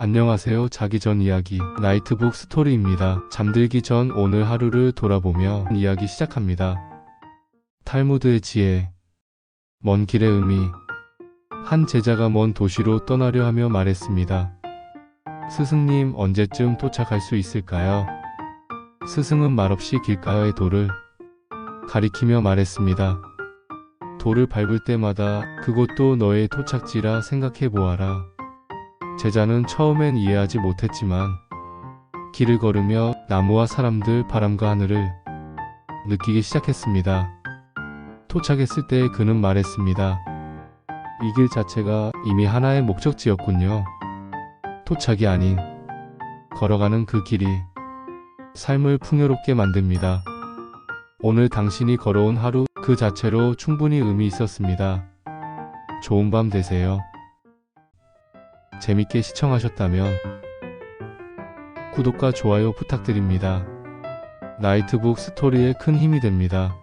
안녕하세요. 자기 전 이야기 나이트북 스토리입니다. 잠들기 전 오늘 하루를 돌아보며 이야기 시작합니다. 탈무드의 지혜 먼 길의 의미 한 제자가 먼 도시로 떠나려 하며 말했습니다. 스승님 언제쯤 도착할 수 있을까요? 스승은 말없이 길가의 돌을 가리키며 말했습니다. 돌을 밟을 때마다 그곳도 너의 도착지라 생각해 보아라. 제자는 처음엔 이해하지 못했지만 길을 걸으며 나무와 사람들, 바람과 하늘을 느끼기 시작했습니다. 도착했을 때 그는 말했습니다. 이 길 자체가 이미 하나의 목적지였군요. 도착이 아닌 걸어가는 그 길이 삶을 풍요롭게 만듭니다. 오늘 당신이 걸어온 하루 그 자체로 충분히 의미 있었습니다. 좋은 밤 되세요. 재밌게 시청하셨다면 구독과 좋아요 부탁드립니다. 나이트북 스토리에 큰 힘이 됩니다.